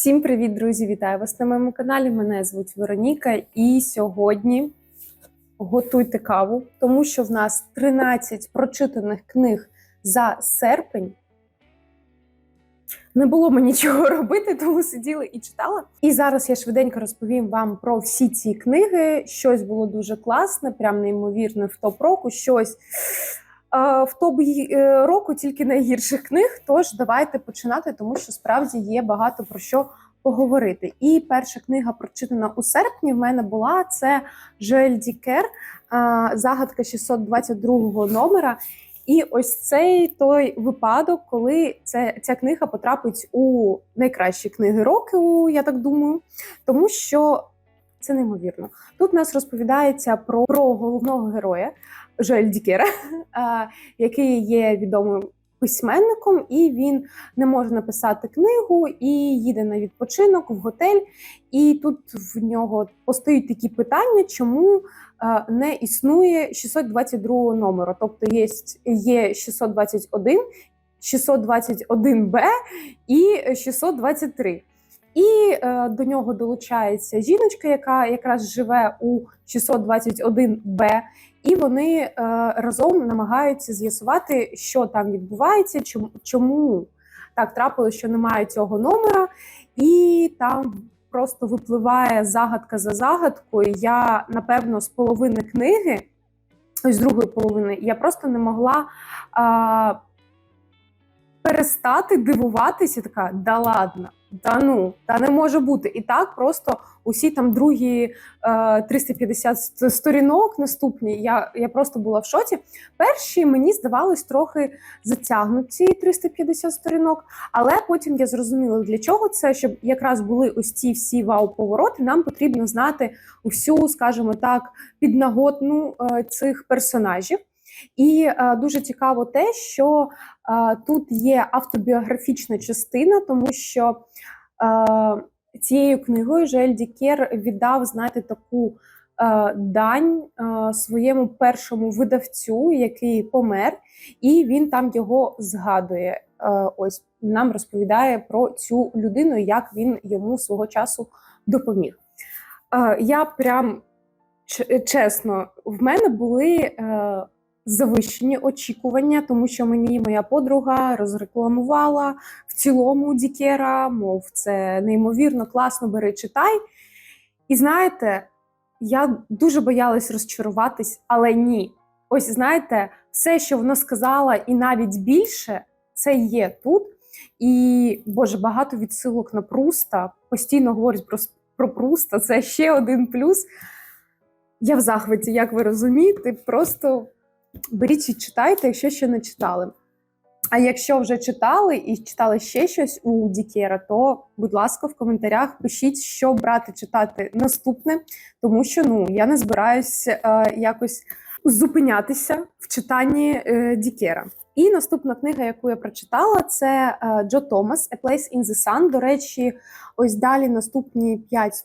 Всім привіт, друзі! Вітаю вас на моєму каналі. Мене звуть Вероніка, і сьогодні готуйте каву, тому що в нас 13 прочитаних книг за серпень. Не було мені нічого робити, тому сиділа і читала. І зараз я швиденько розповім вам про всі ці книги. Щось було дуже класне, прям неймовірне в топ року, щось в топ е, року тільки найгірших книг. Тож давайте починати, тому що справді є багато про що поговорити. І перша книга, прочитана у серпні, в мене була це Жоель Дікер, е, загадка 622 номера. І ось цей той випадок, коли це, ця книга потрапить у найкращі книги року, я так думаю, тому що це неймовірно. Тут нас розповідається про, про головного героя Жоель Дікера, який є відомим письменником, і він не може написати книгу і їде на відпочинок в готель. І тут в нього постають такі питання, чому не існує 622 номеру. Тобто є, є 621, 621Б і 623. І е, до нього долучається жіночка, яка якраз живе у 621Б, і вони е, разом намагаються з'ясувати, що там відбувається, чому, так трапилося, що немає цього номера, і там просто випливає загадка за загадкою. Я напевно з половини книги, з другої половини, я просто не могла. Перестати дивуватися, така да ладно. Та ну, та не може бути. І так просто усі там другі е, 350 сторінок наступні. Я я просто була в шоці. Перші мені здавалось трохи затягнуті 350 сторінок, але потім я зрозуміла, для чого це, щоб якраз були ось ці всі вау-повороти. Нам потрібно знати усю, скажімо так, піднаготну е, цих персонажів. І е, дуже цікаво те, що е, тут є автобіографічна частина, тому що е, цією книгою Жель Дікер віддав, знаєте, таку дань своєму першому видавцю, який помер, і він там його згадує. Ось нам розповідає про цю людину, як він йому свого часу допоміг. Я прям чесно, в мене були. Завищені очікування, тому що мені моя подруга розрекламувала в цілому Дікера, мов це неймовірно, класно бери, читай. І знаєте, я дуже боялась розчаруватись, але ні. Ось знаєте, все, що вона сказала, і навіть більше, це є тут. І Боже, багато відсилок на Пруста. Постійно говорять про про Пруста. Це ще один плюс. Я в захваті, як ви розумієте, просто беріть і читайте, якщо ще не читали. А якщо вже читали і читали ще щось у Дікера, то, будь ласка, в коментарях пишіть, що брати читати наступне, тому що ну я не збираюся е, якось зупинятися в читанні е, Дікера. І наступна книга, яку я прочитала, це е, Джо Томас «A Place in the Sun». До речі, ось далі наступні п'ять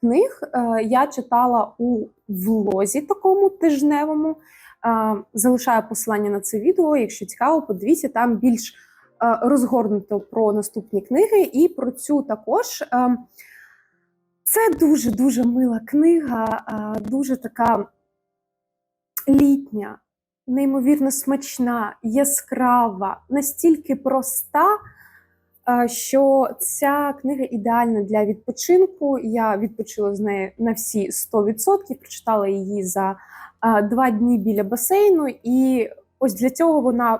книг е, я читала у влозі такому тижневому. Залишаю посилання на це відео. Якщо цікаво, подивіться, там більш розгорнуто про наступні книги і про цю також. Це дуже-дуже мила книга, дуже така літня, неймовірно смачна, яскрава, настільки проста, що ця книга ідеальна для відпочинку. Я відпочила з нею на всі 100%, прочитала її за два дні біля басейну, і ось для цього вона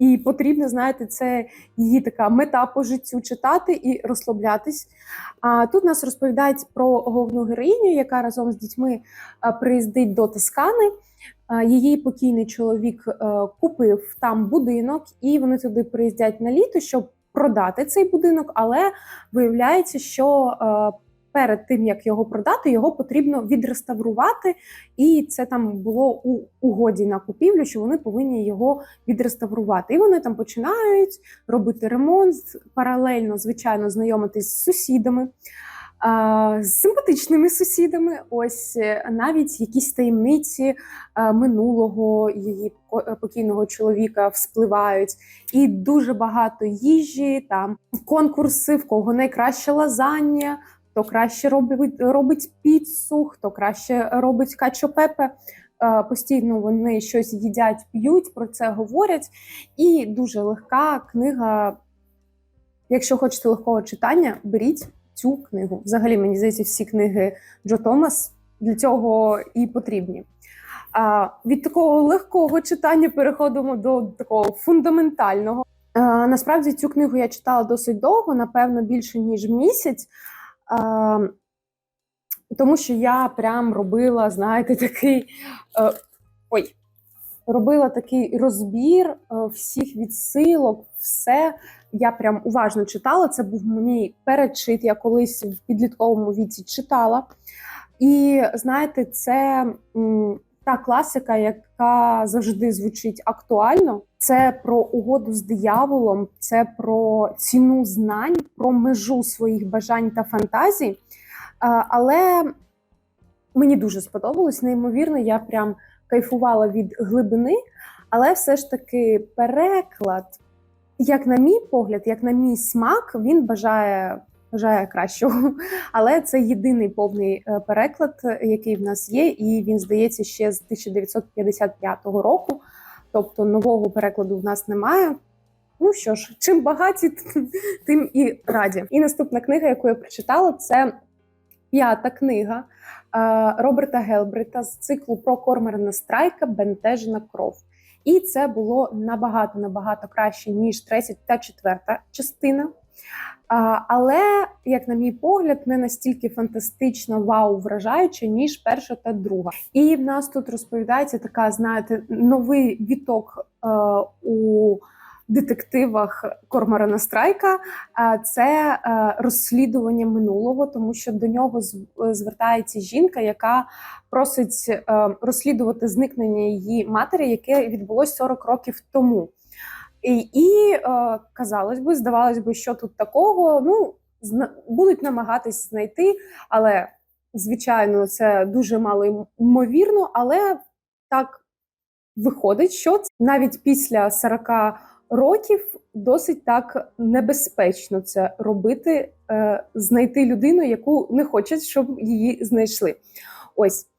і потрібно, знаєте, це її така мета по життю читати і розслаблятись. А тут нас розповідають про головну героїню, яка разом з дітьми приїздить до Тоскани. Її покійний чоловік е, купив там будинок, і вони туди приїздять на літо, щоб продати цей будинок. Але виявляється, що е, перед тим як його продати, його потрібно відреставрувати, і це там було у угоді на купівлю, що вони повинні його відреставрувати. І вони там починають робити ремонт, паралельно, звичайно, знайомитись з сусідами. з симпатичними сусідами. Ось е, навіть якісь таємниці е, минулого її е, покійного чоловіка вспливають. І дуже багато їжі, там конкурси, в кого найкраще лазання, хто краще робить, робить піцу, хто краще робить качо-пепе. Е, Постійно вони щось їдять, п'ють, про це говорять. І дуже легка книга. Якщо хочете легкого читання, беріть цю книгу. Взагалі, мені здається, всі книги Джо Томас для цього і потрібні. Від такого легкого читання переходимо до такого фундаментального. Насправді цю книгу я читала досить довго, напевно, більше ніж місяць. Тому що я прям робила, знаєте, такий е, ой, робила такий розбір е, всіх відсилок, все. Я прям уважно читала. Це був мій перечит. Я колись в підлітковому віці читала. І знаєте, це та класика, яка завжди звучить актуально. Це про угоду з дияволом, це про ціну знань, про межу своїх бажань та фантазій. Але мені дуже сподобалось, неймовірно, я прям кайфувала від глибини, але все ж таки переклад, як на мій погляд, як на мій смак, він бажає. Бажає кращого, але це єдиний повний е, переклад, е, який в нас є, і він здається ще з 1955 року. Тобто нового перекладу в нас немає. Ну що ж, чим багаті, тим і раді. І наступна книга, яку я прочитала, це п'ята книга е, Роберта Гелбрита з циклу про Корморана Страйка Бентежна кров. І це було набагато набагато краще ніж третя та четверта частина. Але, як на мій погляд, не настільки фантастично вау вражаюче, ніж перша та друга. І в нас тут розповідається така, знаєте, новий віток е, у детективах Корморана Страйка. Це е, розслідування минулого, тому що до нього звертається жінка, яка просить е, розслідувати зникнення її матері, яке відбулось 40 років тому. І, і е, казалось би, здавалось би, що тут такого. Ну, будуть намагатись знайти, але звичайно, це дуже мало ймовірно, але так виходить, що навіть після 40 років досить так небезпечно це робити, е, знайти людину, яку не хочуть, щоб її знайшли. Ось.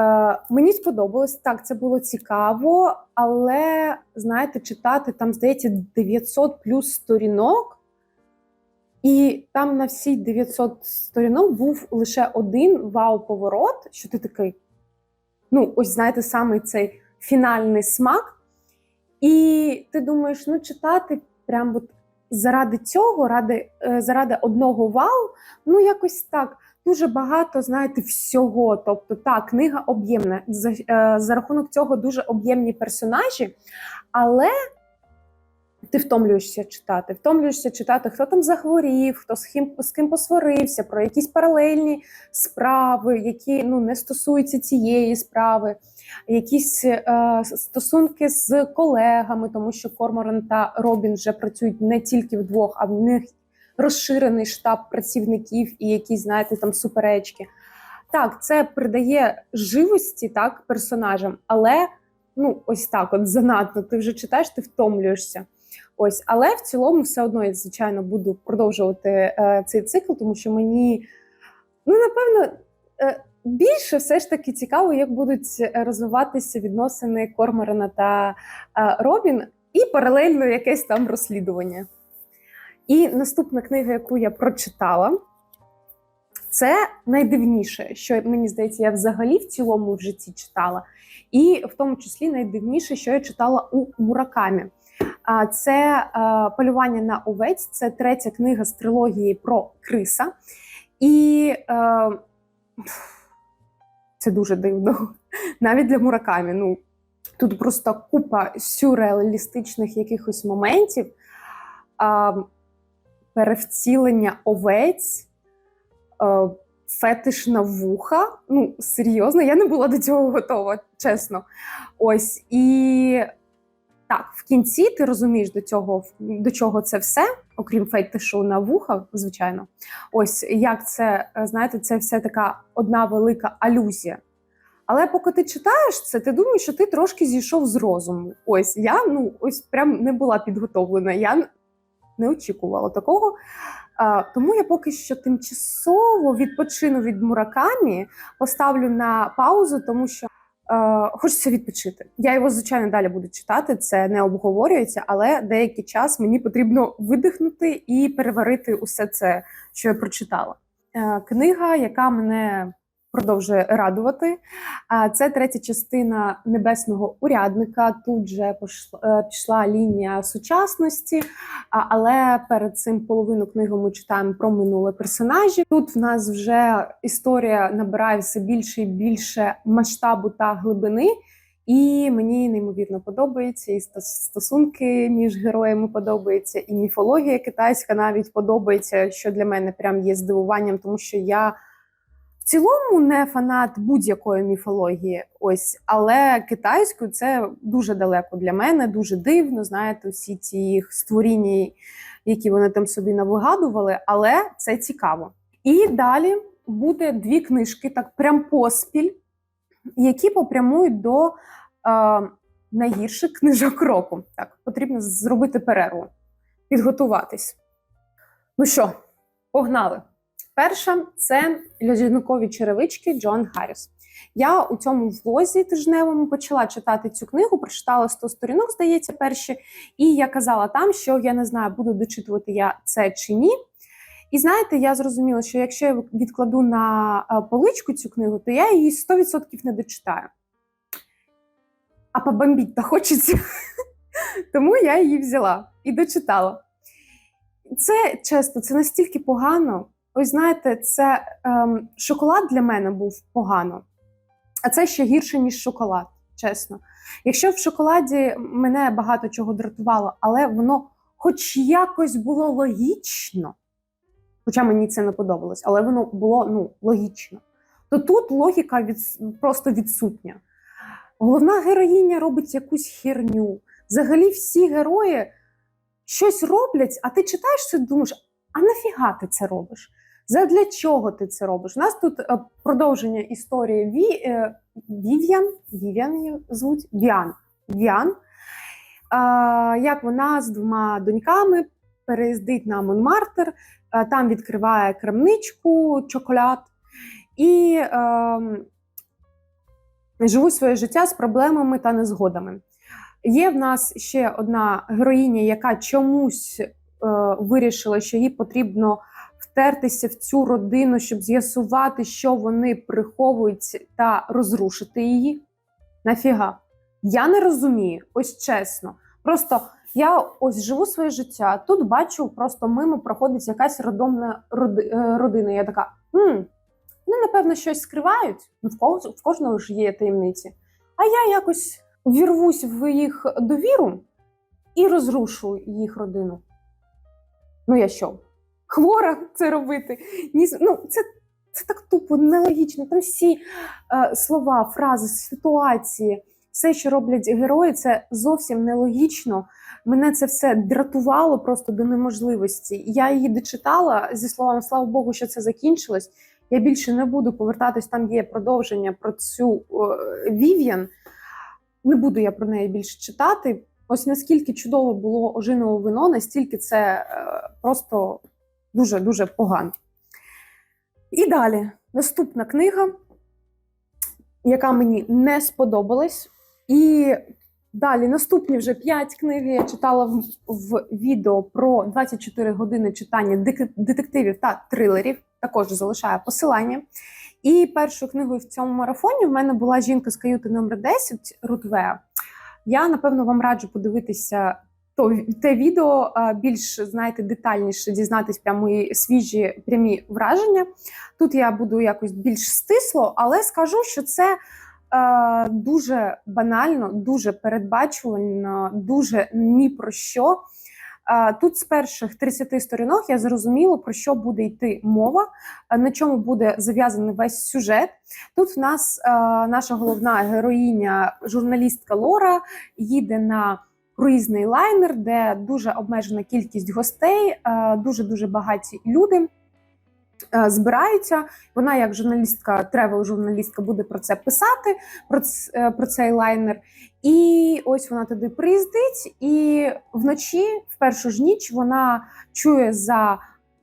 Е, мені сподобалось так, це було цікаво, але знаєте, читати там, здається, 900 плюс сторінок, і там на всі 900 сторінок був лише один вау-поворот, що ти такий. Ну, ось знаєте, саме цей фінальний смак. І ти думаєш, ну читати прям от заради цього, ради, е, заради одного вау, ну якось так. Дуже багато, знаєте, всього. Тобто, та книга об'ємна. За, е, за рахунок цього дуже об'ємні персонажі, але ти втомлюєшся читати. Втомлюєшся читати, хто там захворів, хто з ким, з ким посварився, про якісь паралельні справи, які ну, не стосуються цієї справи, якісь е, стосунки з колегами, тому що Корморан та Робін вже працюють не тільки вдвох, а в них розширений штаб працівників і якісь, знаєте, там суперечки. Так, це придає живості так персонажам, але ну ось так, от занадто. Ти вже читаєш, ти втомлюєшся. Ось, але в цілому, все одно я звичайно буду продовжувати е, цей цикл, тому що мені ну напевно е, більше все ж таки цікаво, як будуть е, розвиватися відносини Корморана та е, Робін, і паралельно якесь там розслідування. І наступна книга, яку я прочитала, це найдивніше, що мені здається, я взагалі в цілому в житті читала, і в тому числі найдивніше, що я читала у Муракамі. Це е, полювання на овець. Це третя книга з трилогії про Криса. І е, це дуже дивно. Навіть для Муракамі. Ну, тут просто купа сюрреалістичних якихось моментів. А, перевцілення овець, е, фетиш на вуха. Ну, серйозно, я не була до цього готова, чесно. Ось і так, в кінці ти розумієш до цього до чого це все, окрім фейтишу на вухах, звичайно. Ось як це е, знаєте, це все така одна велика алюзія. Але поки ти читаєш це, ти думаєш, що ти трошки зійшов з розуму. Ось я ну ось прям не була підготовлена. Я не очікувала такого. Тому я поки що тимчасово відпочину від муракамі, поставлю на паузу, тому що е, хочеться відпочити. Я його, звичайно, далі буду читати, це не обговорюється, але деякий час мені потрібно видихнути і переварити усе це, що я прочитала. Е, книга, яка мене продовжує радувати. Це третя частина небесного урядника. Тут же е, пішла лінія сучасності, але перед цим половину книги ми читаємо про минуле персонажів. Тут в нас вже історія набирає все більше і більше масштабу та глибини. І мені неймовірно подобається, і стосунки між героями подобаються, і міфологія китайська навіть подобається, що для мене прям є здивуванням, тому що я цілому не фанат будь-якої міфології, ось, але китайською це дуже далеко для мене, дуже дивно. Знаєте, всі ці їх створіння, які вони там собі навигадували, але це цікаво. І далі буде дві книжки, так прям поспіль, які попрямують до е, найгірших книжок року. Так, потрібно зробити перерву, підготуватись. Ну що, погнали! Перша це льодяникові черевички Джон Харріс. Я у цьому влозі тижневому почала читати цю книгу, прочитала 100 сторінок, здається, перші. І я казала там, що я не знаю, буду дочитувати я це чи ні. І знаєте, я зрозуміла, що якщо я відкладу на е, поличку цю книгу, то я її 100% не дочитаю. А побомбіть то хочеться. Тому я її взяла і дочитала. Це чесно, це настільки погано. Ось знаєте, це ем, шоколад для мене був погано, а це ще гірше, ніж шоколад, чесно. Якщо в шоколаді мене багато чого дратувало, але воно хоч якось було логічно, хоча мені це не подобалось, але воно було ну, логічно, то тут логіка від, просто відсутня. Головна героїня робить якусь херню. Взагалі, всі герої щось роблять, а ти читаєш це думаєш, а нафіга ти це робиш? Задля чого ти це робиш? У нас тут е, продовження історії Ві, е, Вів'ян, Вів'ян її звуть Віан. Віан. Як вона з двома доньками переїздить на Монмартр, е, там відкриває крамничку, чоколад і е, живуть своє життя з проблемами та незгодами. Є в нас ще одна героїня, яка чомусь е, вирішила, що їй потрібно втертися в цю родину, щоб з'ясувати, що вони приховують, та розрушити її. Нафіга? Я не розумію, ось чесно. Просто я ось живу своє життя. Тут бачу, просто мимо проходить якась родомна е, родина. Я така, хм, вони, напевно, щось скривають. Ну, в, кого, в кожного ж є таємниці. А я якось вірвусь в їх довіру і розрушу їх родину. Ну, я що? Хвора це робити? Ні, ну, це, це так тупо, нелогічно. Там всі е, слова, фрази, ситуації, все, що роблять герої, це зовсім нелогічно. Мене це все дратувало просто до неможливості. Я її дочитала зі словами слава Богу, що це закінчилось. Я більше не буду повертатись. Там є продовження про цю е, Вів'ян. Не буду я про неї більше читати. Ось наскільки чудово було ожинове вино, настільки це е, просто дуже дуже погано. І далі наступна книга, яка мені не сподобалась. І далі наступні вже 5 книг я читала в, в відео про 24 години читання детективів та трилерів. Також залишаю посилання. І першою книгою в цьому марафоні в мене була жінка з каюти номер 10 Рутвеа. Я напевно вам раджу подивитися то те відео більш знаєте детальніше дізнатись прямо мої свіжі прямі враження. Тут я буду якось більш стисло, але скажу, що це дуже банально, дуже передбачувально, дуже ні про що. Тут з перших 30 сторінок я зрозуміла, про що буде йти мова, на чому буде зав'язаний весь сюжет. Тут в нас наша головна героїня, журналістка Лора, їде на круїзний лайнер, де дуже обмежена кількість гостей, дуже дуже багаті люди. е, Збираються, вона, як журналістка, тревел-журналістка, буде про це писати, про, е, про цей лайнер. І ось вона туди приїздить, і вночі, в першу ж ніч, вона чує за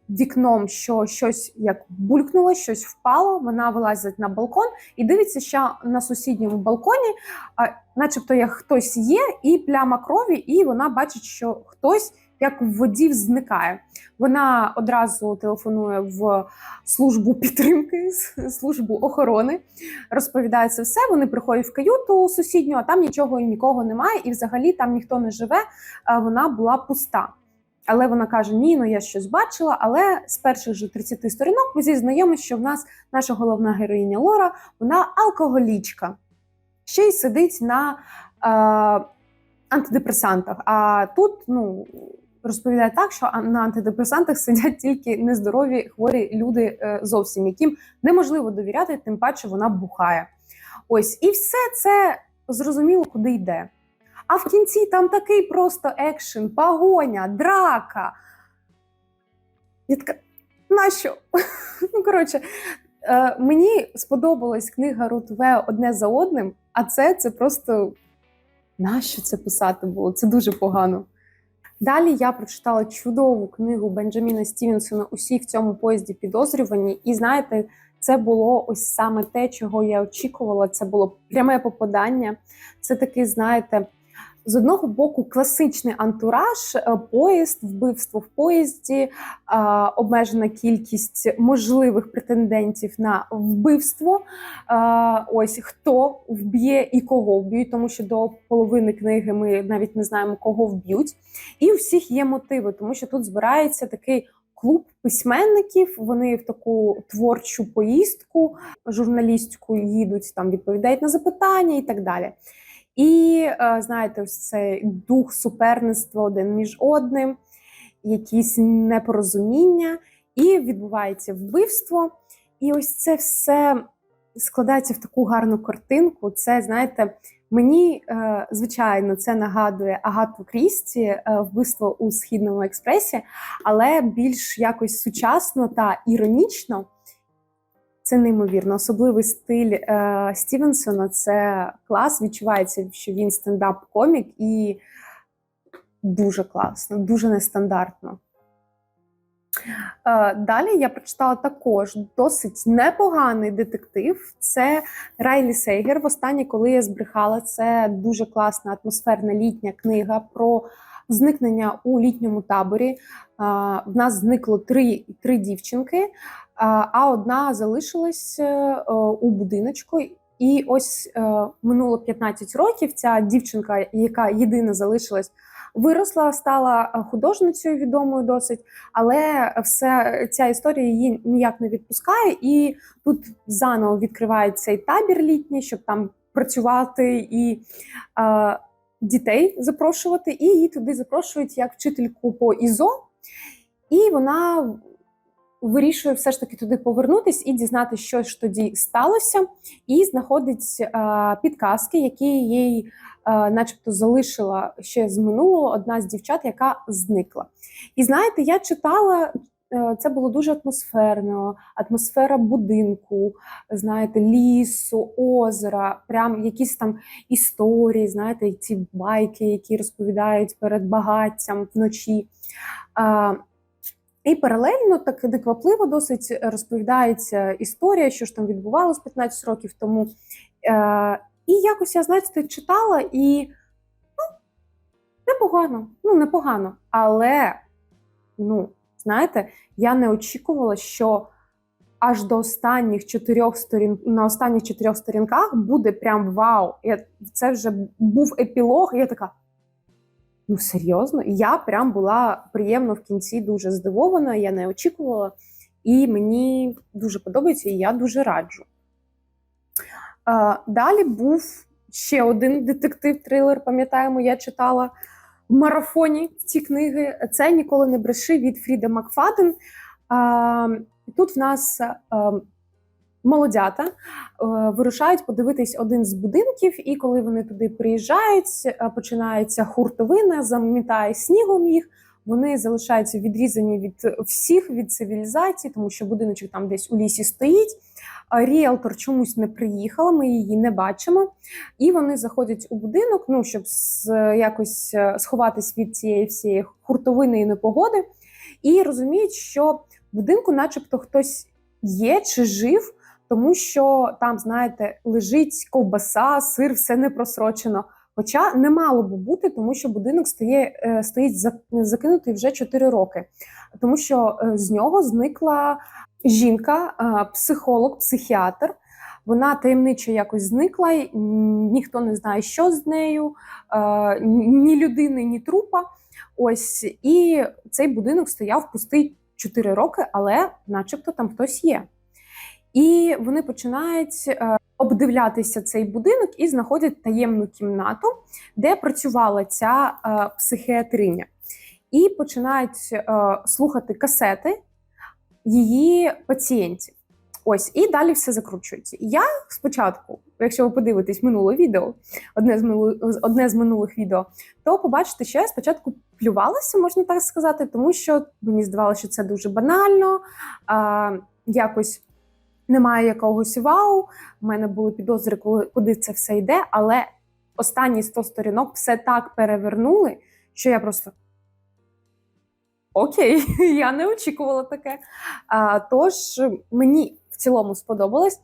вікном, що щось як булькнуло, щось впало. Вона вилазить на балкон і дивиться, що на сусідньому балконі, начебто, як хтось є, і пляма крові, і вона бачить, що хтось як в воді зникає. Вона одразу телефонує в службу підтримки, службу охорони, розповідає це все. Вони приходять в каюту сусідню, а там нічого і нікого немає, і взагалі там ніхто не живе. Вона була пуста. Але вона каже: Ні, ну я щось бачила. Але з перших же 30 сторінок ми зізнаємося, що в нас наша головна героїня Лора, вона алкоголічка, ще й сидить на е, антидепресантах. А тут ну, розповідає так, що на антидепресантах сидять тільки нездорові хворі люди е, зовсім, яким неможливо довіряти, тим паче вона бухає. Ось, і все це зрозуміло, куди йде. А в кінці там такий просто екшен, погоня, драка. Я така, нащо? ну, коротше, е, мені сподобалась книга Рут В одне за одним, а це, це просто нащо це писати було? Це дуже погано. Далі я прочитала чудову книгу Бенджаміна Стівенсона Усі в цьому поїзді підозрювані. І знаєте, це було ось саме те, чого я очікувала. Це було пряме попадання. Це такий, знаєте, з одного боку класичний антураж, е, поїзд, вбивство в поїзді, е, обмежена кількість можливих претендентів на вбивство. Е, Ось хто вб'є і кого вб'ють, тому що до половини книги ми навіть не знаємо, кого вб'ють. І у всіх є мотиви, тому що тут збирається такий. Клуб письменників, вони в таку творчу поїздку журналістську їдуть, там відповідають на запитання і так далі. І е, знаєте, ось цей дух суперництва один між одним, якісь непорозуміння, і відбувається вбивство. І ось це все складається в таку гарну картинку. Це, знаєте, мені, е, звичайно, це нагадує Агату Крісті, е, вбивство у східному експресі, але більш якось сучасно та іронічно. Це неймовірно. Особливий стиль е, Стівенсона це клас. Відчувається, що він стендап-комік і дуже класно, дуже нестандартно. Е, далі я прочитала також досить непоганий детектив. Це Райлі Сейгер. Востаннє, коли я збрехала, це дуже класна атмосферна літня книга про зникнення у літньому таборі. Е, В нас зникло три, три дівчинки, а а одна залишилась е, у будиночку. І ось е, минуло 15 років. Ця дівчинка, яка єдина залишилась, виросла, стала е, художницею відомою досить, але все ця історія її ніяк не відпускає. І тут заново відкривають цей табір літній, щоб там працювати і е, дітей запрошувати. І її туди запрошують як вчительку по ІЗО, і вона вирішує все ж таки туди повернутись і дізнатися, що ж тоді сталося, і знаходить е, підказки, які їй, е, начебто, залишила ще з минулого одна з дівчат, яка зникла. І знаєте, я читала. е, Це було дуже атмосферно, атмосфера будинку, знаєте, лісу, озера, прям якісь там історії, знаєте, ці байки, які розповідають перед багаттям вночі. І паралельно так неквапливо досить розповідається історія, що ж там відбувалось 15 років тому. Е, і якось я, знаєте, читала і ну, непогано, ну, непогано. Але, ну, знаєте, я не очікувала, що аж до останніх чотирьох сторін на останніх чотирьох сторінках буде прям вау. Я, це вже був епілог, і я така. Ну, серйозно, я прям була приємно в кінці дуже здивована, я не очікувала, і мені дуже подобається, і я дуже раджу. Далі був ще один детектив-трилер, пам'ятаємо, я читала в марафоні ці книги. Це Ніколи не бреши від Фріда Макфаден. Тут в нас е, молодята е, вирушають подивитись один з будинків, і коли вони туди приїжджають, е, починається хуртовина, замітає снігом їх. Вони залишаються відрізані від всіх від цивілізації, тому що будиночок там десь у лісі стоїть. Ріелтор чомусь не приїхала, ми її не бачимо. І вони заходять у будинок, ну щоб з- якось е, сховатись від цієї всієї хуртовини і непогоди, і розуміють, що будинку, начебто, хтось є чи жив, тому що там, знаєте, лежить ковбаса, сир, все не просрочено. Хоча не мало би бути, тому що будинок стає, е, стоїть закинутий вже 4 роки, тому що е, з нього зникла жінка, е, психолог, психіатр. Вона таємничо якось зникла, ніхто не знає, що з нею, ні людини, ні трупа. Ось і цей будинок стояв пустий 4 роки, але, начебто, там хтось є. І вони починають е, обдивлятися цей будинок і знаходять таємну кімнату, де працювала ця е, психіатриня, і починають е, слухати касети її пацієнтів. Ось і далі все закручується. Я спочатку, якщо ви подивитесь минуле відео, одне з минулих, одне з минулих відео, то побачите, що я спочатку плювалася, можна так сказати, тому що мені здавалося, що це дуже банально, а, якось немає якогось вау. У мене були підозри, коли куди це все йде, але останні 100 сторінок все так перевернули, що я просто. Окей, я не очікувала таке. А, тож мені в цілому сподобалось.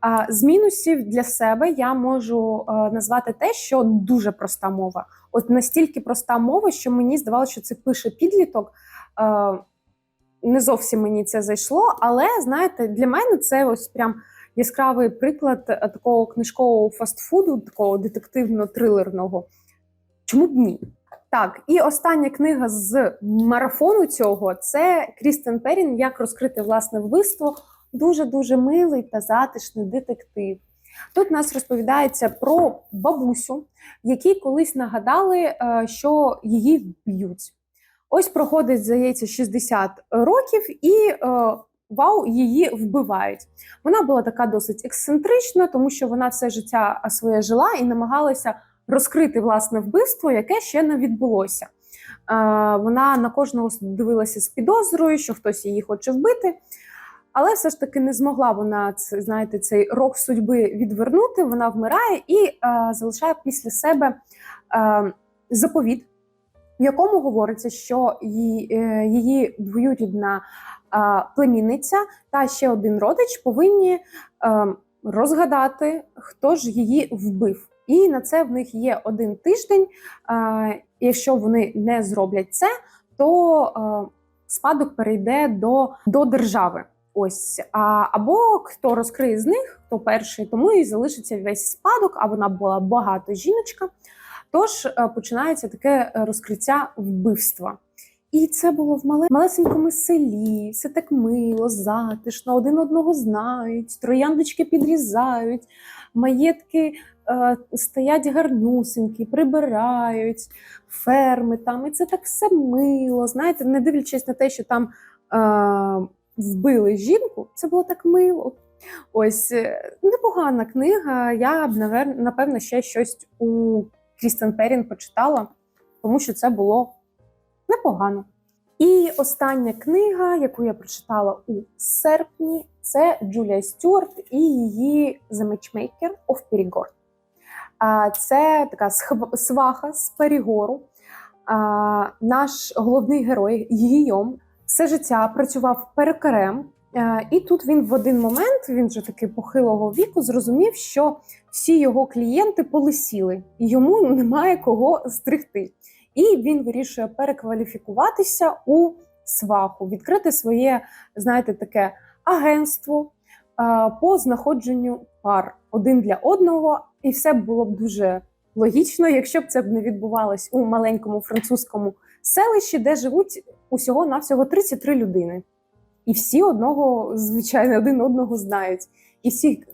А, з мінусів для себе я можу назвати те, що дуже проста мова. От настільки проста мова, що мені здавалося, що це пише підліток. А, не зовсім мені це зайшло, але знаєте, для мене це ось прям яскравий приклад е, такого книжкового фастфуду, такого детективно-трилерного. Чому б ні? Так, і остання книга з марафону цього це Крістен Перін Як розкрити власне вбивство. Дуже дуже милий та затишний детектив. Тут нас розповідається про бабусю, якій колись нагадали, е, що її вб'ють. Ось проходить, здається, 60 років, і е, вау, її вбивають. Вона була така досить ексцентрична, тому що вона все життя своє жила і намагалася розкрити власне вбивство, яке ще не відбулося. Е, вона на кожного дивилася з підозрою, що хтось її хоче вбити. Але все ж таки не змогла вона знаєте, цей рок судьби відвернути. Вона вмирає і е, залишає після себе е, заповіт, в якому говориться, що її, е, двоюрідна е, племінниця та ще один родич повинні е, розгадати, хто ж її вбив. І на це в них є один тиждень. Якщо вони не зроблять це, то е, спадок перейде до, до держави. Ось або хто розкриє з них, хто перший, тому і залишиться весь спадок. А вона була багато жіночка. Тож е, починається таке е, розкриття вбивства. І це було в мале, малесенькому селі, все так мило, затишно, один одного знають, трояндочки підрізають, маєтки е, стоять гарнусенькі, прибирають, ферми там. І це так все мило. Знаєте, не дивлячись на те, що там е, вбили жінку, це було так мило. Ось е, непогана книга. Я б напевно ще щось у Крістен Перін почитала, тому що це було непогано. І остання книга, яку я прочитала у серпні, це Джулія Стюарт і її The Matchmaker of Perigord. Це така сваха з Перігору. Наш головний герой Гійом все життя працював перекарем. Е, І тут він в один момент, він вже таки похилого віку, зрозумів, що всі його клієнти полисіли, і йому немає кого стригти. І він вирішує перекваліфікуватися у сваху, відкрити своє, знаєте, таке агентство е, по знаходженню пар один для одного, і все було б дуже логічно, якщо б це б не відбувалось у маленькому французькому селищі, де живуть усього навсього 33 людини. І всі одного, звичайно, один одного знають. І всі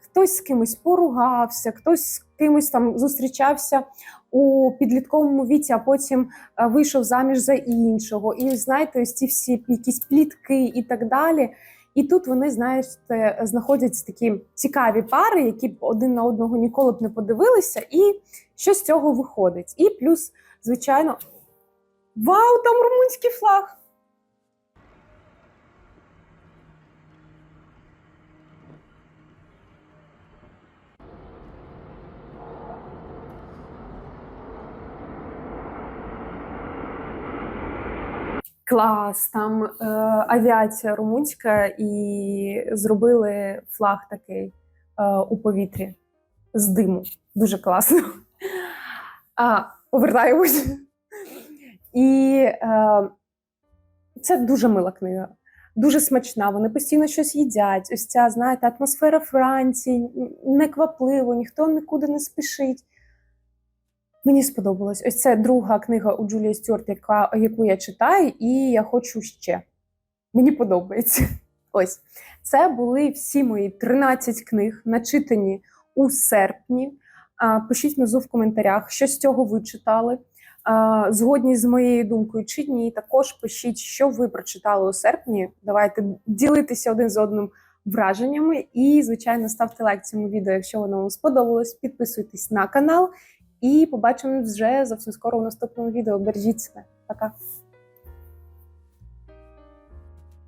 хтось з кимось поругався, хтось з кимось там зустрічався у підлітковому віці, а потім е, вийшов заміж за іншого. І знаєте, ось ці всі якісь плітки і так далі. І тут вони, знаєте, знаходять такі цікаві пари, які б один на одного ніколи б не подивилися, і що з цього виходить. І плюс, звичайно, вау, там румунський флаг! Клас, там е, авіація румунська, і зробили флаг такий е, у повітрі з диму. Дуже класно. А, повертаємось. І е, це дуже мила книга, дуже смачна. Вони постійно щось їдять. Ось ця, знаєте, атмосфера Франції, неквапливо, ніхто нікуди не спішить. Мені сподобалось. Ось це друга книга у Джулії Стюарт, яка, яку я читаю, і я хочу ще. Мені подобається. Ось це були всі мої 13 книг, начитані у серпні. Пишіть внизу в коментарях, що з цього ви читали. Згодні з моєю думкою чи ні. Також пишіть, що ви прочитали у серпні. Давайте ділитися один з одним враженнями. І, звичайно, ставте лайк цьому відео, якщо воно вам сподобалось. Підписуйтесь на канал. І побачимось вже зовсім скоро у наступному відео. Бережіть себе. Пока.